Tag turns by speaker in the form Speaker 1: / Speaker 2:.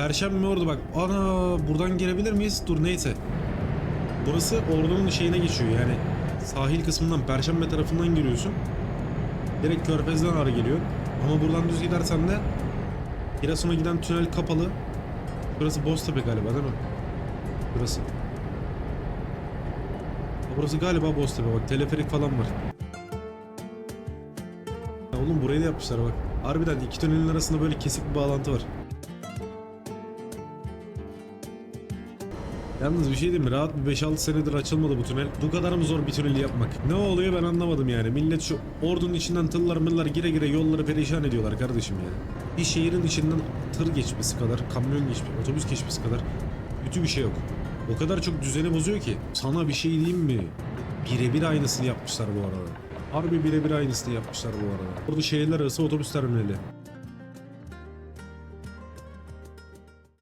Speaker 1: Perşembe orada bak. Ana buradan girebilir miyiz? Dur neyse. Burası ordunun şeyine geçiyor yani. Sahil kısmından Perşembe tarafından giriyorsun. Direkt Körfez'den ara geliyor. Ama buradan düz gidersen de Giresun'a giden tünel kapalı. Burası Boztepe galiba değil mi? Burası. Burası galiba Boztepe bak teleferik falan var. Ya oğlum burayı da yapmışlar bak. Harbiden iki tünelin arasında böyle kesik bir bağlantı var. Yalnız bir şey diyeyim mi? Rahat bir 5-6 senedir açılmadı bu tünel. Bu kadar mı zor bir tüneli yapmak? Ne oluyor ben anlamadım yani. Millet şu ordunun içinden tıllar mıllar gire gire yolları perişan ediyorlar kardeşim ya. Bir şehrin içinden tır geçmesi kadar, kamyon geçmesi, otobüs geçmesi kadar kötü bir şey yok. O kadar çok düzeni bozuyor ki. Sana bir şey diyeyim mi? Birebir aynısını yapmışlar bu arada. Harbi birebir aynısını yapmışlar bu arada. Orada şehirler arası otobüs terminali.